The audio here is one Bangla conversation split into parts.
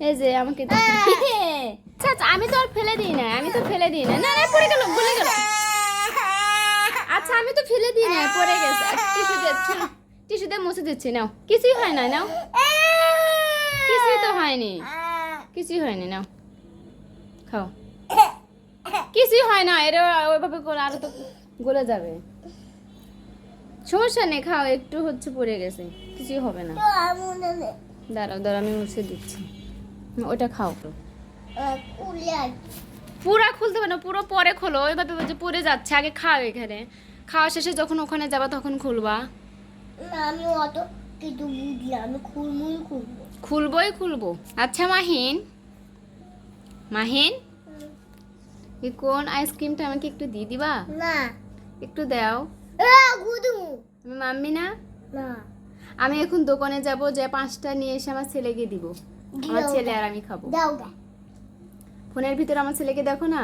এই যে আমাকে আচ্ছা আমি তো আর ফেলে দিই না আমি তো ফেলে দিই না না না পড়ে গেল ভুলে গেল। আচ্ছা আমি তো ফেলে দিই না পড়ে গেছে। টিস্যু দিচ্ছি টিস্যু দিয়ে মুছে দিচ্ছি নাও। কিছুই হয় না নাও। কিছুই তো হয়নি। কিছুই হয়নি নাও। খাও। কিছুই হয় না এরা ওইভাবে করে আরও তো গলে যাবে। সমস্যা নেই খাও একটু হচ্ছে পড়ে গেছে। কিছুই হবে না। দাঁড়াও দাঁড়াও আমি মুছে দিচ্ছি। ওটা খাও। পুরা খুলতে হবে না পুরো পরে খোলো। ওইভাবে যে পড়ে যাচ্ছে আগে খাও এখানে। খাওয়া শেষে যখন ওখানে যাবা তখন খুলবা। আমি অত কিছু বুঝি না, আমি খুলমুই খুলবো খুলবোই খুলবো। আচ্ছা মাহিন। মাহিন? এই কোন আইসক্রিমটা আমাকে একটু দিয়ে দিবা? না। একটু দাও। আমি মাম্মি না? না। আমি এখন দোকানে যাব যে পাঁচটা নিয়ে এসে আমার ছেলেকে দিব। আমার ছেলে আর আমি খাব। ফোনের ভিতরে আমার ছেলেকে দেখো না?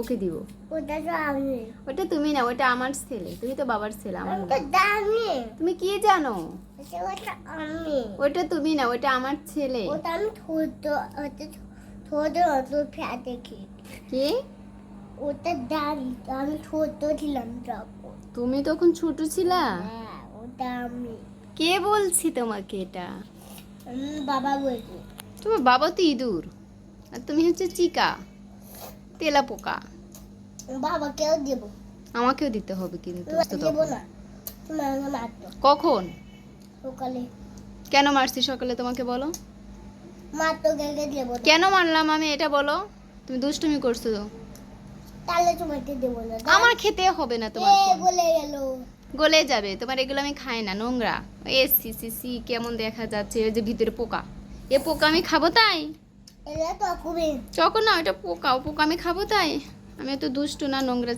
ওকে দিব। ওটা তো আমি। ওটা তুমি না ওটা আমার ছেলে। তুমি তো বাবার ছেলে আমার আমি তুমি কি জানো? ওটা ওটা আমি। ওটা তুমি না ওটা আমার ছেলে। ওটা আমি ছোট ওটা ছোট অত ফ্যাট দেখি। কি? ওটা দামি আমি ছোট ছিলাম তখন তুমি তখন ছোট ছিলা? হ্যাঁ। ওটা আমি কে বলছি তোমাকে এটা? বাবা বলছি। তোমার বাবা তো ইঁদুর। আর তুমি হচ্ছে চিকা তেলা পোকা বাবাকেও দেবো। আমাকেও দিতে হবে কিন্তু না কখন? সকালে। কেন মারছি সকালে তোমাকে বলো? কেন মারলাম আমি এটা বলো? তুমি দুষ্টুমি করছ। তো তাহলে তোমাকে দেবো না। আমার খেতে হবে না তোমার বলে গেল। গলে যাবে। তোমার এগুলো আমি খাই না নোংরা। এ সি সি সি কেমন দেখা যাচ্ছে? ওই যে ভিতরে পোকা। এ পোকা আমি খাব তাই? চকো না ওটা পোকা। ও পোকা আমি খাব তাই? আমি তো দুষ্টু না নোংরা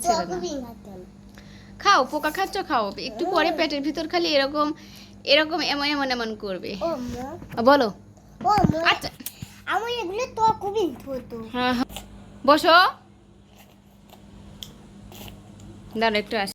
না খাও পোকা খাচ্ছ খাও। একটু পরে পেটের ভিতর খালি এরকম এরকম এমন এমন এমন করবে। বলো। আচ্ছা। আমার এগুলো তো খুবই ছোট হ্যাঁ হ্যাঁ। বসো। দাঁড়া একটু আসি।